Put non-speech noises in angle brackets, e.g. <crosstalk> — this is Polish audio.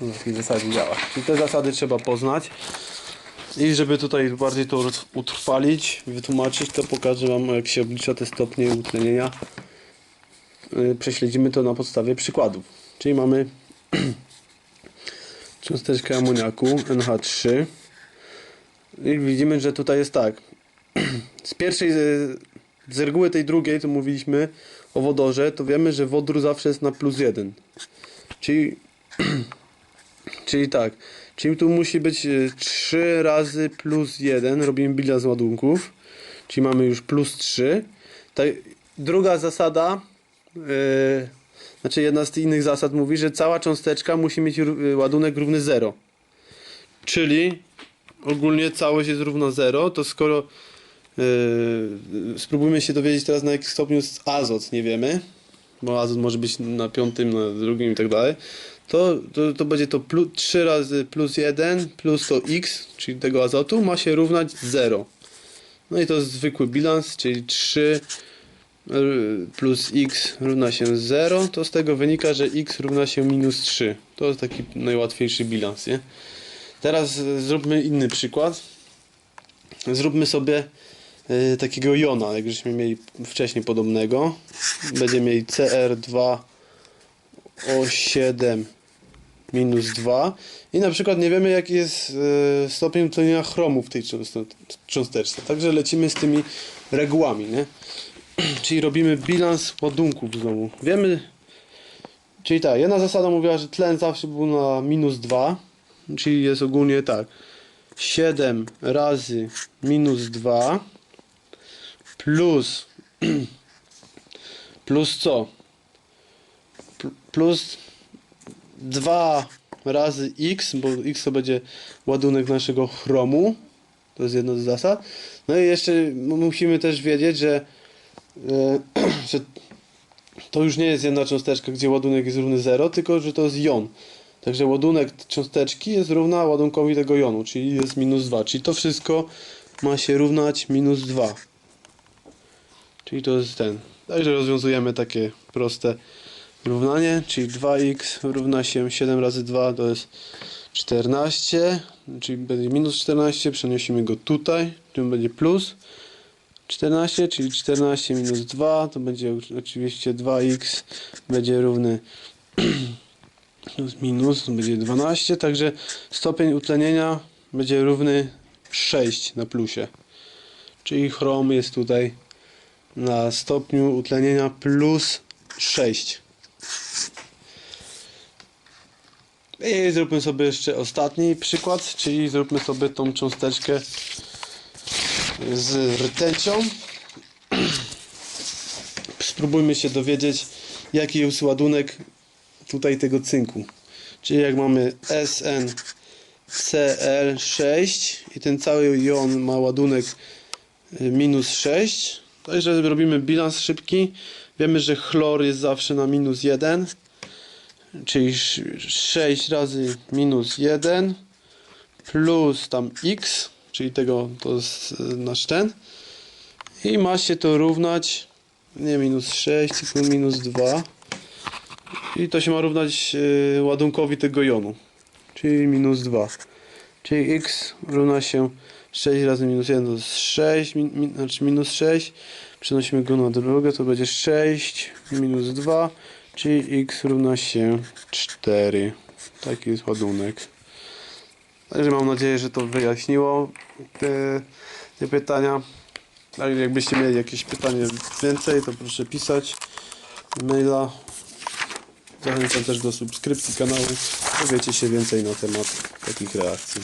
na takiej zasadzie działa. Czyli te zasady trzeba poznać. I żeby tutaj bardziej to utrwalić, wytłumaczyć, to pokażę Wam jak się oblicza te stopnie utlenienia. Yy, Prześledzimy to na podstawie przykładów. Czyli mamy <clears throat> cząsteczkę amoniaku NH3 i widzimy, że tutaj jest tak. <clears throat> Z pierwszej, z z reguły tej drugiej, to mówiliśmy o wodorze, to wiemy, że wodór zawsze jest na plus jeden. Czyli, <clears throat> czyli tak, czyli tu musi być 3 razy plus 1, robimy bilans ładunków, czyli mamy już plus 3. Ta, druga zasada, yy, znaczy jedna z innych zasad mówi, że cała cząsteczka musi mieć ró- ładunek równy 0. Czyli ogólnie całość jest równa 0, to skoro Yy, spróbujmy się dowiedzieć teraz na jakim stopniu jest azot, nie wiemy, bo azot może być na piątym, na drugim i tak dalej. To, to, to będzie to plus, 3 razy plus 1 plus to x, czyli tego azotu, ma się równać 0. No i to jest zwykły bilans, czyli 3 yy, plus x równa się 0, to z tego wynika, że x równa się minus 3. To jest taki najłatwiejszy bilans, nie? Teraz yy, zróbmy inny przykład. Zróbmy sobie takiego jona, jak żeśmy mieli wcześniej podobnego. Będziemy mieli CR2O7 minus 2 i na przykład nie wiemy jaki jest y, stopień utlenienia chromu w tej cząst- cząsteczce. Także lecimy z tymi regułami, nie? <clears throat> Czyli robimy bilans ładunków znowu. Wiemy, czyli tak, jedna zasada mówiła, że tlen zawsze był na minus 2, czyli jest ogólnie tak. 7 razy minus 2 plus <clears throat> plus co? Pl- Plus 2 razy x, bo x to będzie ładunek naszego chromu. To jest jedna z zasad. No i jeszcze musimy też wiedzieć, że, e, <clears throat> że to już nie jest jedna cząsteczka, gdzie ładunek jest równy 0, tylko że to jest jon. Także ładunek cząsteczki jest równa ładunkowi tego jonu, czyli jest minus 2. Czyli to wszystko ma się równać minus 2. Czyli to jest ten. Także rozwiązujemy takie proste równanie, czyli 2x równa się 7 razy 2 to jest 14, czyli będzie minus 14, przenosimy go tutaj, tu będzie plus 14, czyli 14 minus 2 to będzie oczywiście 2x będzie równy <clears throat> plus minus to będzie 12, także stopień utlenienia będzie równy 6 na plusie. Czyli chrom jest tutaj na stopniu utlenienia plus 6. I zróbmy sobie jeszcze ostatni przykład, czyli zróbmy sobie tą cząsteczkę z rtęcią. <clears throat> Spróbujmy się dowiedzieć, jaki jest ładunek tutaj tego cynku. Czyli jak mamy SnCl6 i ten cały jon ma ładunek y, minus 6. Także robimy bilans szybki. Wiemy, że chlor jest zawsze na minus 1. Czyli sz- 6 razy minus 1 plus tam x, czyli tego to jest y, nasz ten. I ma się to równać nie minus 6, tylko minus 2. I to się ma równać y, ładunkowi tego jonu. Czyli minus 2. Czyli x równa się 6 razy minus 1 to jest 6, min, min, znaczy minus 6. Przenosimy go na drugą, to będzie 6 minus 2, czyli x równa się 4. Taki jest ładunek. Także mam nadzieję, że to wyjaśniło te, te pytania. Tak, jakbyście mieli jakieś pytanie więcej, to proszę pisać maila. Zachęcam też do subskrypcji kanału. Dowiecie się więcej na temat takich reakcji.